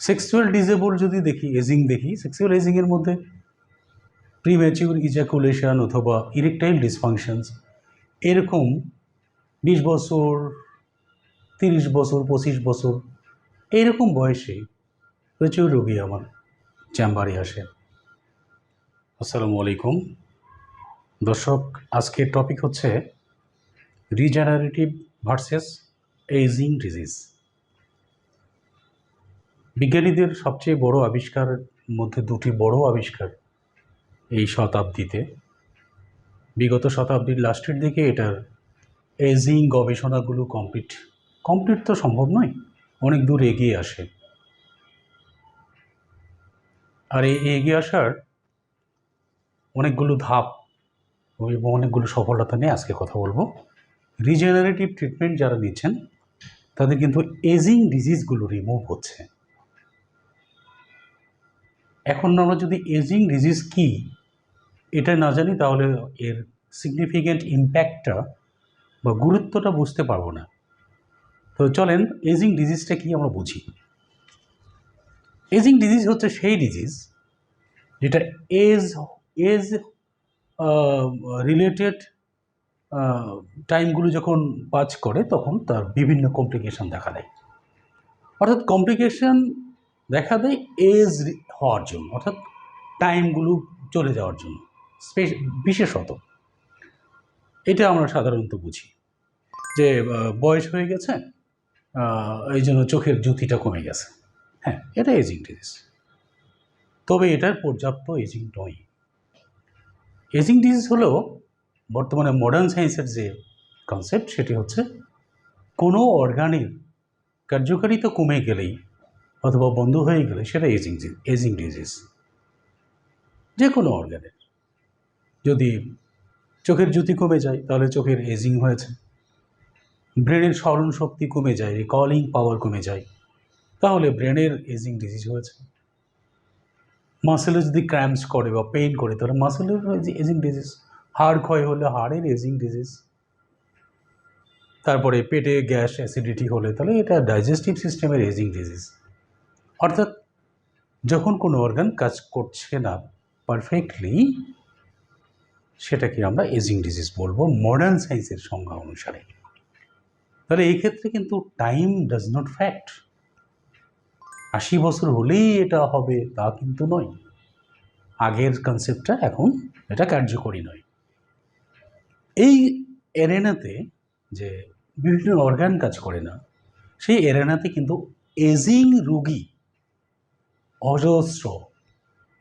Sexual disable যদি দেখি ageing দেখি সেক্সুয়াল এজিংয়ের মধ্যে প্রিম্যাচিউর ইজাকুলেশন অথবা ইরেকটাইল ডিসফাংশনস এরকম বিশ বছর, তিরিশ বছর, পঁচিশ বছর এইরকম বয়সে প্রচুর রোগী আমার চেম্বারে আসে। আসসালামু আলাইকুম। দর্শক, আজকের টপিক হচ্ছে রিজেনারেটিভ ভার্সেস এইজিং ডিজিজ বিজ্ঞানীদের সবচেয়ে বড় আবিষ্কারের মধ্যে দুটি বড় আবিষ্কার এই শতাব্দীতে। বিগত শতাব্দীর লাস্টের দিকে এটার এজিং গবেষণাগুলো কমপ্লিট কমপ্লিট তো সম্ভব নয়, অনেক দূর এগিয়ে আসে। আর এই এগিয়ে আসার অনেকগুলো ধাপ এবং অনেকগুলো সফলতা নিয়ে আজকে কথা বলব। রিজেনারেটিভ ট্রিটমেন্ট যারা নিচ্ছেন তাদের কিন্তু এজিং ডিজিজগুলো রিমুভ হচ্ছে। এখন আমরা যদি এজিং ডিজিজ কি, এটা না জানি তাহলে এর সিগনিফিক্যান্ট ইম্প্যাক্টটা বা গুরুত্বটা বুঝতে পারব না। তো চলেন এজিং ডিজিজটা কি আমরা বুঝি। এজিং ডিজিজ হচ্ছে সেই ডিজিজ যেটা এজ এজ রিলেটেড টাইমগুলো যখন পাচ করে তখন তার বিভিন্ন কমপ্লিকেশান দেখা দেয়। অর্থাৎ কমপ্লিকেশন দেখা দেয় এজ হওয়ার জন্য, অর্থাৎ টাইমগুলো চলে যাওয়ার জন্য বিশেষত। এটা আমরা সাধারণত বুঝি যে বয়স হয়ে গেছে এই জন্য চোখের জ্যোতিটা কমে গেছে। হ্যাঁ এটা এজিং ডিজিজ তবে এটার পর্যাপ্ত এজিং নয়। এজিং ডিজিজ হলো বর্তমানে মডার্ন সায়েন্সের যে কনসেপ্ট সেটি হচ্ছে কোনো অর্গানের কার্যকারিতা কমে গেলেই অথবা বন্ধ হয়ে গেলে সেটা এজিং এজিং ডিজিজ যে কোনো অর্গানের যদি চোখের জ্যোতি কমে যায়, তাহলে চোখের এজিং হয়েছে। ব্রেনের স্মরণ শক্তি কমে যায় রিকলিং পাওয়ার কমে যায়। তাহলে ব্রেনের এজিং ডিজিজ হয়েছে। মাসেলে যদি ক্র্যাম্পস করে বা পেইন করে, তাহলে মাসেলের এজিং ডিজিজ হাড় ক্ষয় হলে হাড়ের এজিং ডিজিজ তারপরে পেটে গ্যাস অ্যাসিডিটি হলে, তাহলে এটা ডাইজেস্টিভ সিস্টেমের এজিং ডিজিজ অর্থাৎ যখন কোনো অর্গান কাজ করছে না পারফেক্টলি সেটাকে আমরা এজিং ডিজিজ বলব মডার্ন সায়েন্সের সংজ্ঞা অনুসারে। তাহলে এই ক্ষেত্রে কিন্তু টাইম ডাজ নট ফ্যাক্ট আশি বছর হলেই এটা হবে, তা কিন্তু নয়। আগের কনসেপ্টটা এখন এটা কার্যকরী নয়। এই এরেনাতে যে বিভিন্ন অর্গান কাজ করে না, সেই এরেনাতে কিন্তু এজিং রুগী অজস্র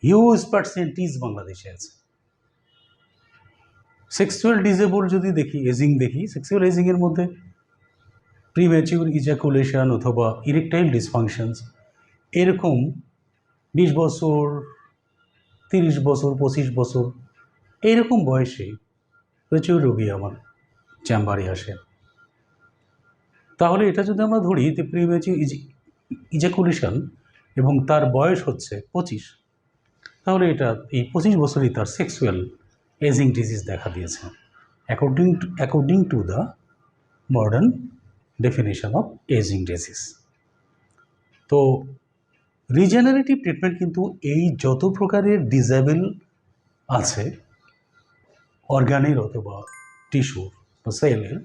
হিউজ পার্সেন্টেজ বাংলাদেশে আছে। সেক্সুয়াল ডিজেবল যদি দেখি এজিং দেখি সেক্সুয়াল এজিংয়ের মধ্যে প্রিম্যাচিউর ইজাকুলেশন অথবা ইরেকটাইল ডিসফাংশনস এরকম বিশ বছর, তিরিশ বছর, পঁচিশ বছর এইরকম বয়সে প্রচুর রোগী আমার চেম্বারে আসে। তাহলে এটা যদি আমরা ধরি যে প্রিম্যাচিউর ইজাকুলেশন এবং তার বয়স হচ্ছে পঁচিশ। তাহলে এটা এই পঁচিশ বছরই তার সেক্সুয়াল এজিং ডিজিজ দেখা দিয়েছে। According to according to the modern definition of aging disease তো রিজেনারেটিভ ট্রিটমেন্ট কিন্তু এই যত প্রকারের ডিজেবল আছে অর্গানের অথবা টিস্যুর বা সেলের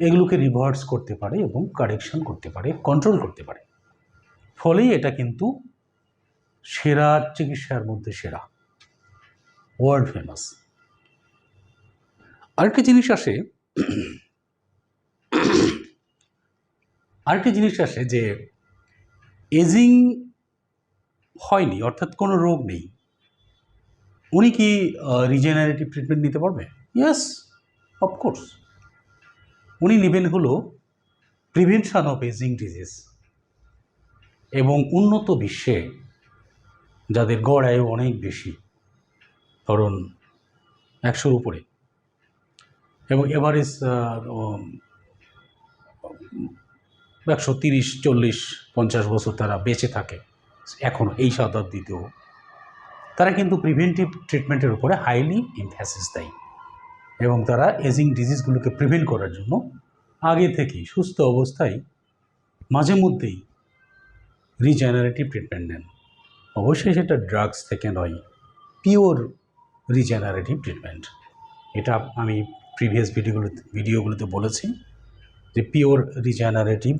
এগুলোকে রিভার্স করতে পারে এবং কারেকশন করতে পারে কন্ট্রোল করতে পারে। ফলেই এটা কিন্তু সেরা চিকিৎসার মধ্যে সেরা। ওয়ার্ল্ড ফেমাস আরেকটি জিনিস আসে, আরেকটি জিনিস আসে যে এজিং হয়নি, অর্থাৎ কোনো রোগ নেই। উনি কি রিজেনারেটিভ ট্রিটমেন্ট নিতে পারবে? ইয়েস অফকোর্স উনি নেবেন হলো প্রিভেনশন অফ এজিং ডিজিজ এবং উন্নত বিশ্বে যাদের গড় আয়ু অনেক বেশি, ধরুন একশোর উপরে। এবং এভারেজ একশো তিরিশ, চল্লিশ, পঞ্চাশ বছর তারা বেঁচে থাকে এখনও এই শতাব্দীতেও। তারা কিন্তু প্রিভেন্টিভ ট্রিটমেন্টের উপরে হাইলি ইমফ্যাসিস দেয় এবং তারা এজিং ডিজিজগুলোকে প্রিভেন্ট করার জন্য আগে থেকেই সুস্থ অবস্থায় মাঝে মধ্যেই রিজেনারেটিভ ট্রিটমেন্ট নেন অবশ্যই সেটা ড্রাগস থেকে নয় পিওর রিজেনারেটিভ ট্রিটমেন্ট এটা আমি প্রিভিয়াস ভিডিওগুলো ভিডিওগুলোতে বলেছি যে পিওর রিজেনারেটিভ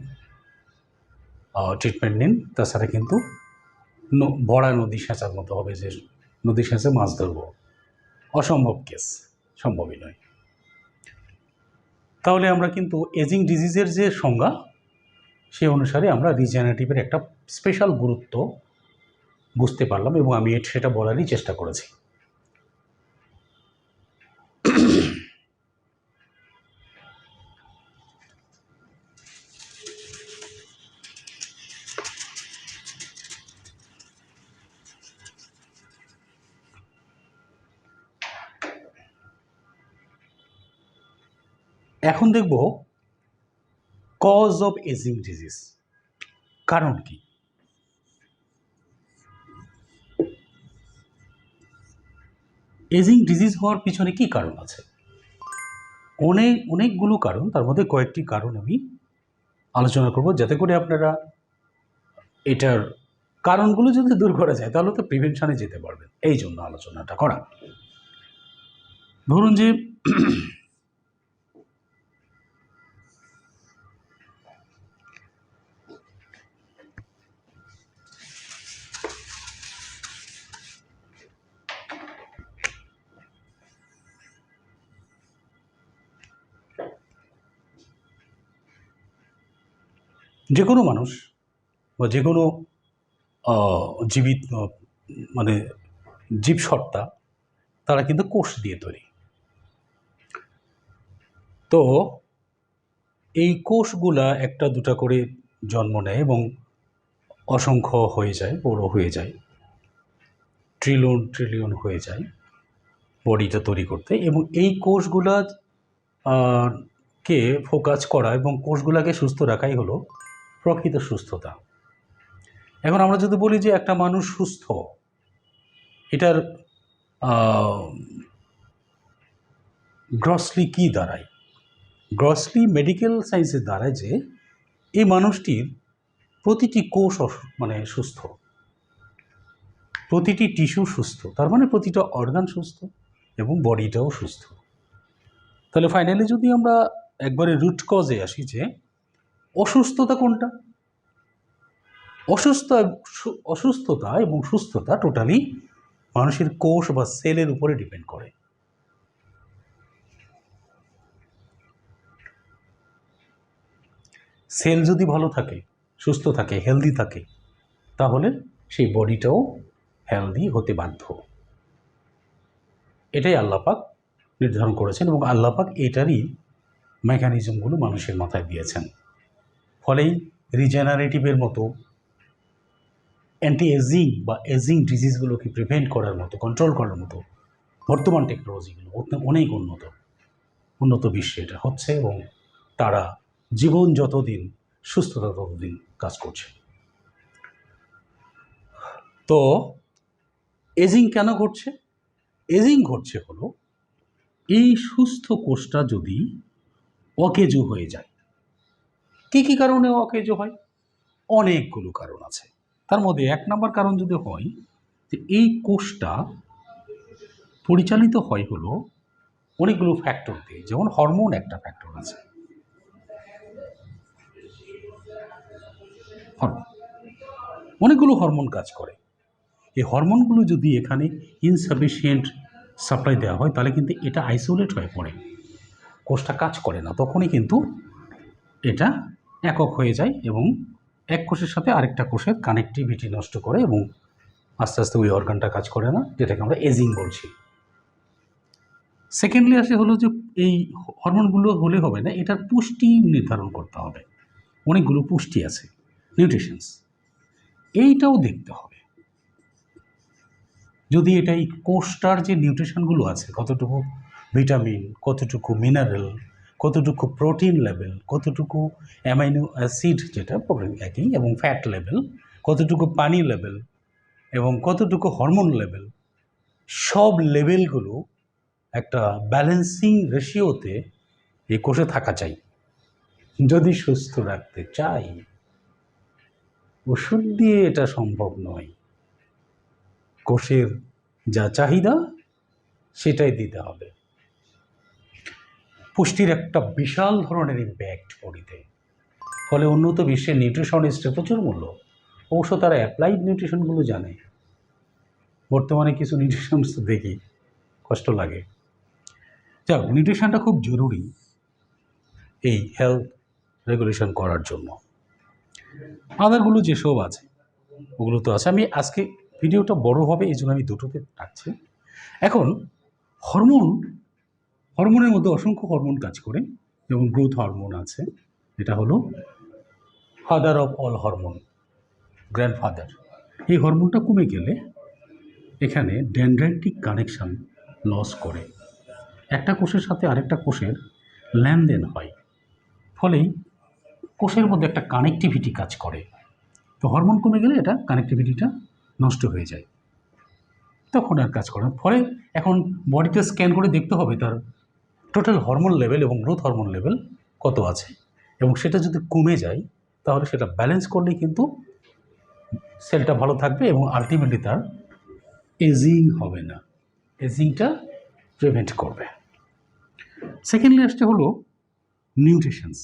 ট্রিটমেন্ট নিন। তাছাড়া কিন্তু বড়া নদী সেচার মতো হবে যে নদী সেচে মাছ ধরবো। অসম্ভব কেস সম্ভবই নয়। তাহলে আমরা কিন্তু এজিং ডিজিজের যে সংজ্ঞা সে অনুসারে আমরা রিজেনারেটিভের একটা স্পেশাল গুরুত্ব বুঝতে পারলাম এবং আমি সেটা বলারই চেষ্টা করেছি। এখন দেখব কজ অফ এজিং ডিজিজ কারণ কি? এজিং ডিজিজ হওয়ার পিছনে কি কারণ আছে? অনেক, অনেকগুলো কারণ, তার মধ্যে কয়েকটি কারণ আমি আলোচনা করব। যাতে করে আপনারা এটার কারণগুলো যদি দূর করা যায়, তাহলে তো প্রিভেনশনে যেতে পারবেন। এই জন্য আলোচনাটা করা। ধরুন যে যে কোনো মানুষ বা যে কোনো জীবিত মানে জীবসত্তা তারা কিন্তু কোষ দিয়ে তৈরি। তো এই কোষগুলা একটা দুটা করে জন্ম নেয় এবং অসংখ্য হয়ে যায়, বড় হয়ে যায়। ট্রিলিয়ন ট্রিলিয়ন হয়ে যায় বডিটা তৈরি করতে এবং এই কোষগুলা কে ফোকাস করা এবং কোষগুলাকে সুস্থ রাখাই হলো প্রকৃত সুস্থতা। এখন আমরা যদি বলি যে একটা মানুষ সুস্থ, এটার গ্রসলি কি দাঁড়ায়? গ্রসলি মেডিকেল সায়েন্সের দাঁড়ায় যে, এই মানুষটির প্রতিটি কোষ মানে সুস্থ। প্রতিটি টিস্যু সুস্থ, তার মানে প্রতিটা অর্গান সুস্থ এবং বডিটাও সুস্থ। তাহলে ফাইনালি যদি আমরা একবারে রুট কজে আসি যে অসুস্থতা কোনটা? অসুস্থ, অসুস্থতা এবং সুস্থতা টোটালি মানুষের কোষ বা সেলের উপরে ডিপেন্ড করে। সেল যদি ভালো থাকে, সুস্থ থাকে হেলদি থাকে, তাহলে সেই বডিটাও হেলদি হতে বাধ্য। এটাই আল্লাপাক নির্ধারণ করেছেন এবং আল্লাপাক এটারই মেকানিজমগুলো মানুষের মাথায় দিয়েছেন। ফলেই রিজেনারেটিভের মতো অ্যান্টি এজিং বা এজিং ডিজিজগুলোকে প্রিভেন্ট করার মতো কন্ট্রোল করার মতো বর্তমান টেকনোলজিগুলো অনেক উন্নত উন্নত বিশ্বে এটা হচ্ছে এবং তারা জীবন যতদিন, সুস্থতা ততদিন কাজ করছে। তো এজিং কেন ঘটছে? এজিং ঘটছে হলো এই সুস্থ কোষটা যদি অকেজো হয়ে যায় কী কী কারণে অকেজো হয়? অনেকগুলো কারণ আছে। তার মধ্যে এক নম্বর কারণ যদি হয়, যে এই কোষটা পরিচালিত হয় হলো অনেকগুলো ফ্যাক্টর দিয়ে। যেমন হরমোন একটা ফ্যাক্টর আছে। হরমোন অনেকগুলো হরমোন কাজ করে। এই হরমোনগুলো যদি এখানে ইনসাফিসিয়েন্ট সাপ্লাই দেওয়া হয়, তাহলে কিন্তু এটা আইসোলেট হয়ে পড়ে। কোষটা কাজ করে না। তখনই কিন্তু এটা একক হয়ে যায় এবং এক কোষের সাথে আরেকটা কোষের কানেক্টিভিটি নষ্ট করে এবং আস্তে আস্তে ওই অর্গানটা কাজ করে না, যেটাকে আমরা এজিং বলছি। সেকেন্ডলি আসে হলো যে এই হরমোনগুলো হলে হবে না, এটার পুষ্টি নির্ধারণ করতে হবে। অনেকগুলো পুষ্টি আছে নিউট্রিশনস এইটাও দেখতে হবে। যদি এটা এই কোষটার যে নিউট্রিশনগুলো আছে, কতটুকু ভিটামিন কতটুকু মিনারেল কতটুকু প্রোটিন লেভেল, কতটুকু অ্যামাইনো অ্যাসিড যেটা একই, এবং ফ্যাট লেভেল কতটুকু পানি লেভেল এবং কতটুকু হরমোন লেভেল সব লেভেলগুলো একটা ব্যালেন্সিং রেশিওতে এই কোষে থাকা চাই। যদি সুস্থ রাখতে চাই, ওষুধ দিয়ে এটা সম্ভব নয়। কোষের যা চাহিদা, সেটাই দিতে হবে। পুষ্টির একটা বিশাল ধরনের ইম্প্যাক্ট বডিতে। ফলে উন্নত বিশ্বের নিউট্রিশনিস্টের প্রচুর মূল্য। অবশ্য তারা অ্যাপ্লাইড নিউট্রিশনগুলো জানে। বর্তমানে কিছু নিউট্রিশনস দেখি, কষ্ট লাগে। যাক নিউট্রিশনটা খুব জরুরি এই হেলথ রেগুলেশন করার জন্য। আদারগুলো যেসব আছে, ওগুলো তো আছে। আমি আজকে ভিডিওটা বড় হবে, এই জন্য আমি দুটোতে রাখছি এখন হরমোন হরমোনের মধ্যে অসংখ্য হরমোন কাজ করে, যেমন গ্রোথ হরমোন আছে, এটা হলো father of all hormone grandfather এই হরমোনটা কমে গেলে এখানে ডেন্ড্রাইটিক কানেকশন লস করে। একটা কোষের সাথে আরেকটা কোষের লেনদেন হয়, ফলেই কোষের মধ্যে একটা কানেক্টিভিটি কাজ করে। তো হরমোন কমে গেলে এটা কানেক্টিভিটিটা নষ্ট হয়ে যায়। তখন আর কাজ করে না। ফলে এখন বডিতে স্ক্যান করে দেখতে হবে তার টোটাল হরমোন লেভেল এবং গ্রোথ হরমোন লেভেল কত আছে? এবং সেটা যদি কমে যায়, তাহলে সেটা ব্যালেন্স করলেই কিন্তু সেলটা ভালো থাকবে এবং আলটিমেটলি তার এজিং হবে না। এজিংটা প্রিভেন্ট করবে। সেকেন্ডলি আসতে হলো নিউট্রিশনস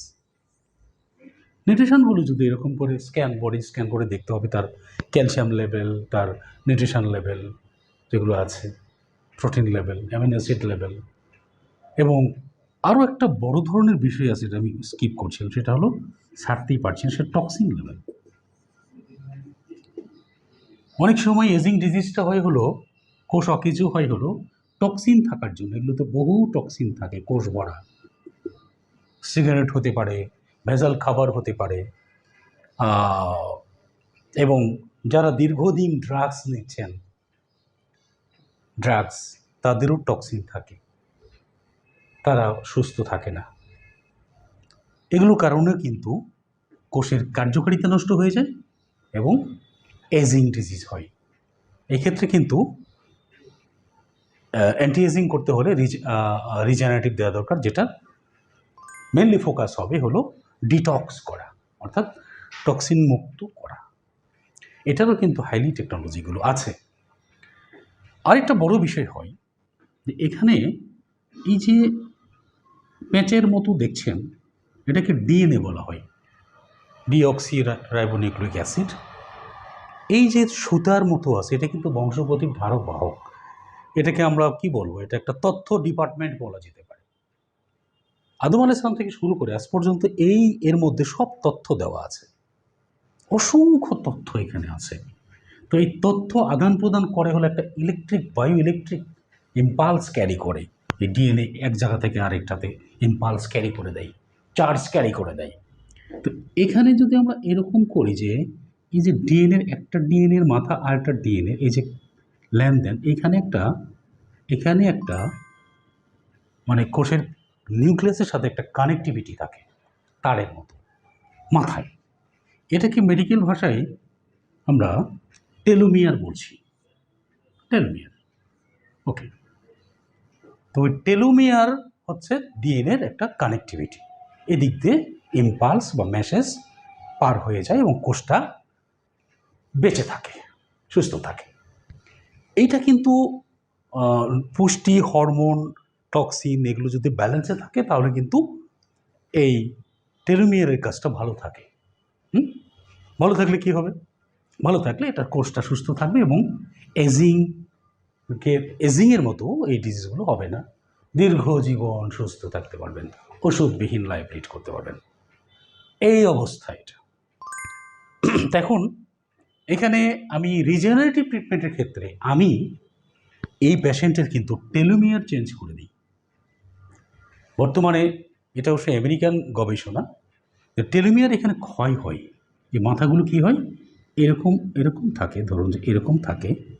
নিউট্রিশনগুলো যদি এরকম করে স্ক্যান বডি স্ক্যান করে দেখতে হবে, তার ক্যালসিয়াম লেভেল তার নিউট্রিশন লেভেল যেগুলো আছে protein level amino acid level এবং আরও একটা বড় ধরনের বিষয় আছে যেটা আমি স্কিপ করছিলাম, সেটা হলো ছাড়তেই পারছি না সেটা টক্সিন লেভেল অনেক সময় এজিং ডিজিজটা হয় হলো, কোষ অকেজু হয় হলো টক্সিন থাকার জন্য এগুলোতে বহু টক্সিন থাকে, কোষ ভরা। সিগারেট হতে পারে, ভেজাল খাবার হতে পারে এবং যারা দীর্ঘদিন ড্রাগস নিচ্ছেন ড্রাগস তাদেরও টক্সিন থাকে। তারা সুস্থ থাকে না। এগুলো কারণে কিন্তু কোষের কার্যকারিতা নষ্ট হয়ে যায় এবং এজিং ডিজিজ হয়। এক্ষেত্রে কিন্তু অ্যান্টি এজিং করতে হলে রিজ রিজেনারেটিভ দেওয়া দরকার, যেটা মেনলি ফোকাস হবে হলো ডিটক্স করা, অর্থাৎ টক্সিন মুক্ত করা। এটারও কিন্তু হাইলি টেকনোলজিগুলো আছে। আরেকটা বড় বিষয় হয় যে এখানে এই যে প্যাঁচের মতো দেখছেন, এটাকে ডিএনএ বলা হয়। Deoxyribonucleic acid. এই যে সুতার মতো আছে, এটা কিন্তু বংশগতির ধারক বাহক। এটাকে আমরা কি বলব? এটা একটা তথ্য ডিপার্টমেন্ট বলা যেতে পারে। আদম আল ইসলাম থেকে শুরু করে আজ পর্যন্ত এই এর মধ্যে সব তথ্য দেওয়া আছে। অসংখ্য তথ্য এখানে আছে। তো এই তথ্য আদান প্রদান করে হলে একটা electric bio electric impulse carry করে। এই ডিএনএ এক জায়গা থেকে আরেকটাতে ইম্পালস ক্যারি করে দেয় চার্জ ক্যারি করে দেয়। তো এখানে যদি আমরা এরকম করি যে, এই যে ডিএনএর একটা ডিএনএর মাথা আর একটা ডিএনএ, এই যে লেনদেন, এখানে একটা এখানে একটা মানে কোষের নিউক্লিয়াসের সাথে একটা কানেক্টিভিটি থাকে, তারের মতো, মাথায়। এটাকে মেডিকেল ভাষায় আমরা টেলোমিয়ার বলছি? টেলোমিয়ার ওকে তো ওই টেলোমিয়ার হচ্ছে ডিএনএর একটা কানেক্টিভিটি এদিক দিয়ে ইম্পালস বা মেসেজ পার হয়ে যায় এবং কোষটা বেঁচে থাকে, সুস্থ থাকে। এইটা কিন্তু পুষ্টি হরমোন টক্সিন এগুলো যদি ব্যালেন্সে থাকে তাহলে কিন্তু এই টেলোমিয়ারের কাজটা ভালো থাকে। হুম? ভালো থাকলে কি হবে? ভালো থাকলে এটার কোষটা সুস্থ থাকবে এবং এজিং কে এজিংয়ের মতো এই ডিজিজগুলো হবে না। দীর্ঘ জীবন সুস্থ থাকতে পারবেন, ওষুধবিহীন লাইফ লিড করতে পারবেন। এই অবস্থা এটা। এখন এখানে আমি রিজেনারেটিভ ট্রিটমেন্টের ক্ষেত্রে আমি এই পেশেন্টের কিন্তু টেলোমিয়ার চেঞ্জ করে দিই। বর্তমানে এটা অবশ্য আমেরিকান গবেষণা টেলোমিয়ার এখানে ক্ষয় হয়। এই মাথাগুলো কি হয়? এরকম এরকম থাকে, ধরুন যে এরকম থাকে।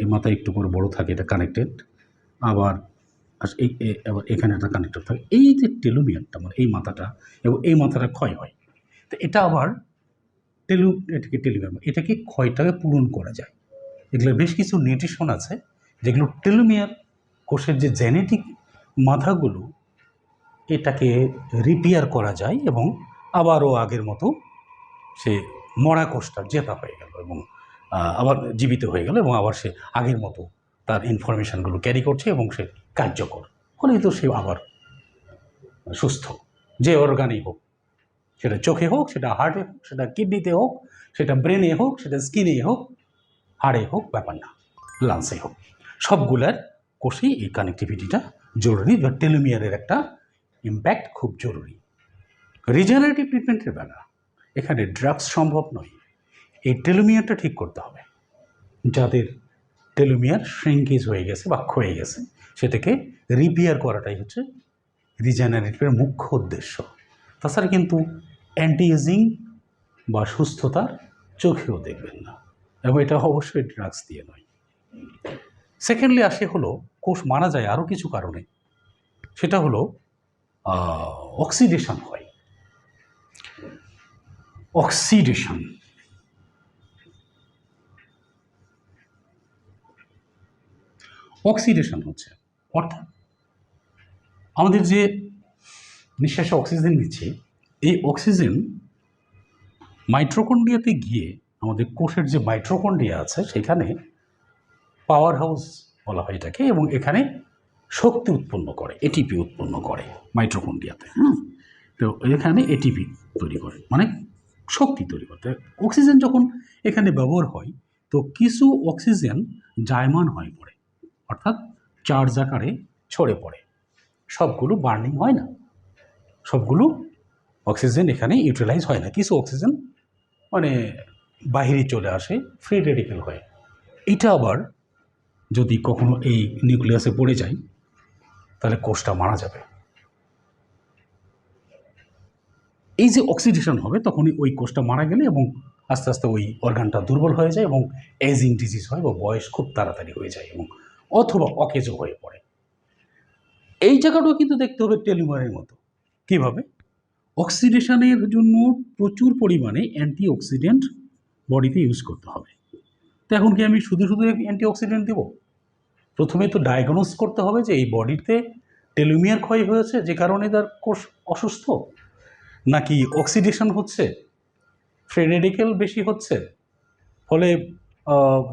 এই মাথা একটু করে বড় থাকে, এটা কানেক্টেড আবার এই আবার এখানে একটা কানেক্টেড থাকে। এই যে টেলোমিয়ারটা মানে এই মাথাটা এবং এই মাথাটা ক্ষয় হয়, তো এটা আবার টেলু, এটাকে টেলিমিয়ার এটাকে ক্ষয়টাকে পূরণ করা যায়। এগুলো বেশ কিছু নিউট্রিশন আছে, যেগুলো টেলোমিয়ার কোষের যে জেনেটিক মাথাগুলো, এটাকে রিপেয়ার করা যায় এবং আবারও আগের মতো সে মরা কোষটা জেতা হয়ে গেল এবং আবার জীবিত হয়ে গেল এবং আবার সে আগের মতো তার ইনফরমেশনগুলো ক্যারি করছে এবং সে কার্যকর। ফলেই তো সে আবার সুস্থ। যে অর্গানেই হোক, সেটা চোখে হোক, সেটা হার্টে হোক, সেটা কিডনিতে হোক, সেটা ব্রেনে হোক, সেটা স্কিনে হোক হাড়ে হোক, ব্যাপার না লাংসে হোক। সবগুলার কোষেই এই কানেক্টিভিটিটা জরুরি বা টেলোমিয়ারের একটা ইম্প্যাক্ট খুব জরুরি। রিজেনারেটিভ ট্রিটমেন্টের বেলা, এখানে ড্রাগস সম্ভব নয়। এই টেলোমিয়ারটা ঠিক করতে হবে। যাদের টেলোমিয়ার শ্রিঙ্কেজ হয়ে গেছে বা ক্ষয়ে গেছে, সেটাকে রিপেয়ার করাটাই হচ্ছে রিজেনারেটিভের মুখ্য উদ্দেশ্য। তাছাড়া কিন্তু অ্যান্টি এজিং বা সুস্থতার চোখেও দেখবেন না। এবং এটা অবশ্যই ড্রাগস দিয়ে নয়। সেকেন্ডলি আসে হলো কোষ মারা যায় আরও কিছু কারণে। সেটা হলো অক্সিডেশন হয়। অক্সিডেশন অক্সিডেশন হচ্ছে, অর্থাৎ আমাদের যে নিঃশ্বাসে অক্সিজেন নিচ্ছি, এই অক্সিজেন মাইট্রোকন্ডিয়াতে গিয়ে আমাদের কোষের যে মাইট্রোকন্ডিয়া আছে, সেখানে পাওয়ার হাউস বলা হয় এটাকে, এবং এখানে শক্তি উৎপন্ন করে এটিপি উৎপন্ন করে মাইট্রোকন্ডিয়াতে হ্যাঁ তো এখানে এটিপি তৈরি করে মানে শক্তি তৈরি করতে অক্সিজেন যখন এখানে ব্যবহার হয়, তো কিছু অক্সিজেন জায়মান হয়ে পড়ে। অর্থাৎ চার্জ আকারে ছড়ে পড়ে। সবগুলো বার্নিং হয় না। সবগুলো অক্সিজেন এখানে ইউটিলাইজ হয় না। কিছু অক্সিজেন মানে বাহিরে চলে আসে ফ্রি রেডিক্যাল হয়। এটা আবার যদি কখনো এই নিউক্লিয়াসে পড়ে যায়, তাহলে কোষটা মারা যাবে। এই যে অক্সিডেশন হবে, তখনই ওই কোষটা মারা গেলে এবং আস্তে আস্তে ওই অর্গানটা দুর্বল হয়ে যায় এবং এজিং ডিজিজ হয় বা বয়স খুব তাড়াতাড়ি হয়ে যায় এবং অথবা অকেজো হয়ে পড়ে। এই জায়গাটাও কিন্তু দেখতে হবে টেলিমারের মতো। কীভাবে? অক্সিডেশনের জন্য প্রচুর পরিমাণে অ্যান্টি অক্সিডেন্ট বডিতে ইউজ করতে হবে। তো এখন কি আমি শুধু শুধু অ্যান্টি অক্সিডেন্ট দেবো? প্রথমে তো ডায়াগনোস করতে হবে যে এই বডিতে টেলুমিয়ার ক্ষয় হয়েছে, যে কারণে তার কোষ অসুস্থ, নাকি অক্সিডেশন হচ্ছে ফ্রি রেডিকেল বেশি হচ্ছে, ফলে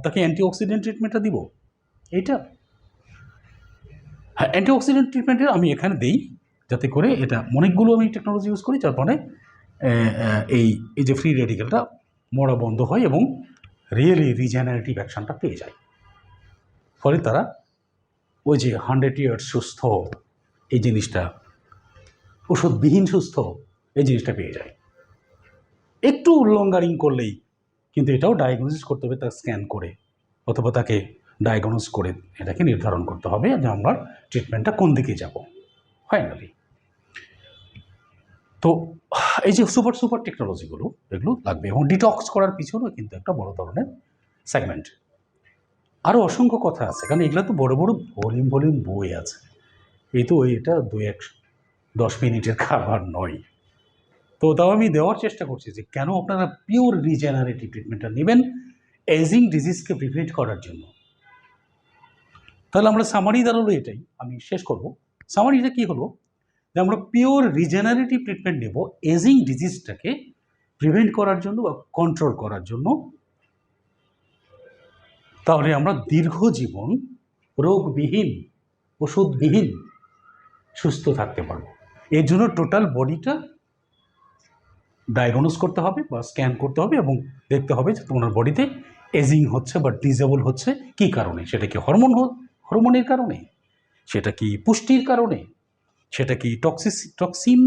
তাকে অ্যান্টি অক্সিডেন্ট ট্রিটমেন্টটা দিব। এইটা হ্যাঁ অ্যান্টি অক্সিডেন্ট ট্রিটমেন্টের আমি এখানে দিই, যাতে করে এটা অনেকগুলো আমি টেকনোলজি ইউজ করি, যার ফলে এই এই যে ফ্রি রেডিকেলটা মরা বন্ধ হয় এবং রিয়েলি রিজেনারেটিভ অ্যাকশনটা পেয়ে যায়। ফলে তারা ওই যে হান্ড্রেড ইয়ার্স সুস্থ, এই জিনিসটা, ওষুধবিহীন সুস্থ, এই জিনিসটা পেয়ে যায়। একটু লঙ্গারিং করলেই কিন্তু এটাও ডায়াগনোসিস করতে হবে, তার স্ক্যান করে, অথবা তাকে ডায়াগনোস করে এটাকে নির্ধারণ করতে হবে যে আমরা ট্রিটমেন্টটা কোন দিকে যাব। ফাইনালি তো এই যে সুপার সুপার টেকনোলজিগুলো এগুলো লাগবে এবং ডিটক্স করার পিছনেও কিন্তু একটা বড় ধরনের সেগমেন্ট আরও অসংখ্য কথা আছে, কারণ এগুলো তো বড় বড় ভলিউম ভলিউম বই আছে। এই তো ওই এটা দুই এক দশ মিনিটের খাবার নয়। তো তাও আমি দেওয়ার চেষ্টা করছি যে কেন আপনারা পিওর রিজেনারেটিভ ট্রিটমেন্টটা নেবেন এজিং ডিজিজকে প্রিভেন্ট করার জন্য। তাহলে আমরা সামারি দাঁড়াল এটাই, আমি শেষ করব। সামারিটা কী হলো? যে আমরা পিওর রিজেনারেটিভ ট্রিটমেন্ট নেব এজিং ডিজিজটাকে প্রিভেন্ট করার জন্য বা কন্ট্রোল করার জন্য। তাহলে আমরা দীর্ঘ জীবন রোগবিহীন, ওষুধবিহীন সুস্থ থাকতে পারব। এর জন্য টোটাল বডিটা ডায়াগনোস করতে হবে বা স্ক্যান করতে হবে এবং দেখতে হবে যে তোমার বডিতে এজিং হচ্ছে বা ডিজেবল হচ্ছে, কী কারণে? সেটা কি হরমোন হরমোনের কারণে, সেটা কি পুষ্টির কারণে, সেটা কি টক্সিস টক্সিন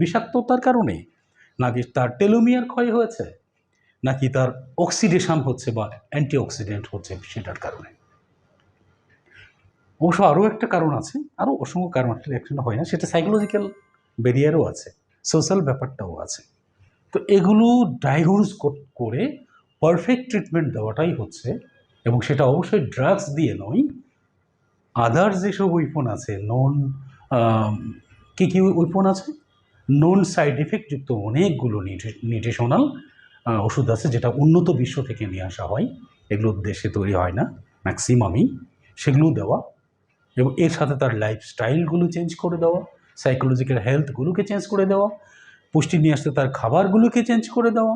বিষাক্ততার কারণে, নাকি তার টেলোমিয়ার ক্ষয় হয়েছে, নাকি তার অক্সিডেশন হচ্ছে বা অ্যান্টি অক্সিডেন্ট হচ্ছে সেটার কারণে? অবশ্য আরও একটা কারণ আছে, আরও অসংখ্য কারণ অ্যাকশন হয় না, সেটা সাইকোলজিক্যাল ব্যারিয়ারও আছে সোশ্যাল ব্যাপারটাও আছে। তো এগুলো ডায়াগনোজ করে পারফেক্ট ট্রিটমেন্ট দেওয়াটাই হচ্ছে, এবং সেটা অবশ্যই ড্রাগস দিয়ে নয় আদার্স যেসব উইপন আছে নন কী কী উইপন আছে? নন সাইড এফেক্টযুক্ত অনেকগুলো নিউট্রিশনাল ওষুধ আছে যেটা উন্নত বিশ্ব থেকে নিয়ে আসা হয়। এগুলো দেশে তৈরি হয় না ম্যাক্সিমামই সেগুলো দেওয়া। এবং এর সাথে তার লাইফস্টাইলগুলো চেঞ্জ করে দেওয়া সাইকোলজিক্যাল হেলথগুলোকে চেঞ্জ করে দেওয়া, পুষ্টি নিয়ে আসতে তার খাবারগুলোকে চেঞ্জ করে দেওয়া,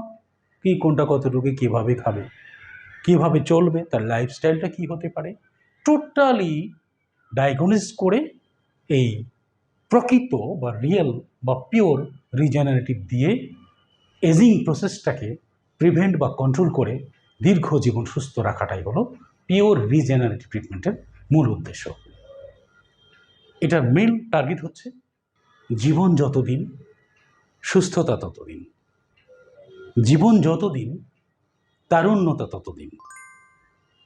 কি কোনটা কতটুকু কীভাবে খাবে, কীভাবে চলবে, তার লাইফস্টাইলটা কী হতে পারে। টোটালি ডায়াগনোস করে এই প্রকৃত বা রিয়েল বা পিওর রিজেনারেটিভ দিয়ে এজিং প্রসেসটাকে প্রিভেন্ট বা কন্ট্রোল করে দীর্ঘ জীবন সুস্থ রাখাটাই হলো পিওর রিজেনারেটিভ ট্রিটমেন্টের মূল উদ্দেশ্য। এটার মেন টার্গেট হচ্ছে জীবন যতদিন, সুস্থতা ততদিন, জীবন যতদিন, তারুণ্যতা ততদিন,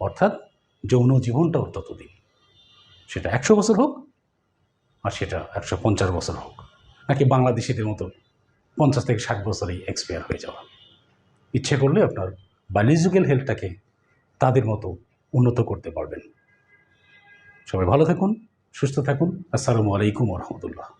অর্থাৎ যৌন জীবনটাও ততদিন। সেটা একশো বছর হোক আর সেটা একশো পঞ্চাশ বছর হোক। নাকি বাংলাদেশিদের মতো পঞ্চাশ থেকে ষাট বছরেই এক্সপায়ার হয়ে যাওয়া। ইচ্ছে করলে আপনার বায়োলজিক্যাল হেলথটাকে তাদের মতো উন্নত করতে পারবেন। সবাই ভালো থাকুন, সুস্থ থাকুন। আসসালামু আলাইকুম রহমতুল্লাহ।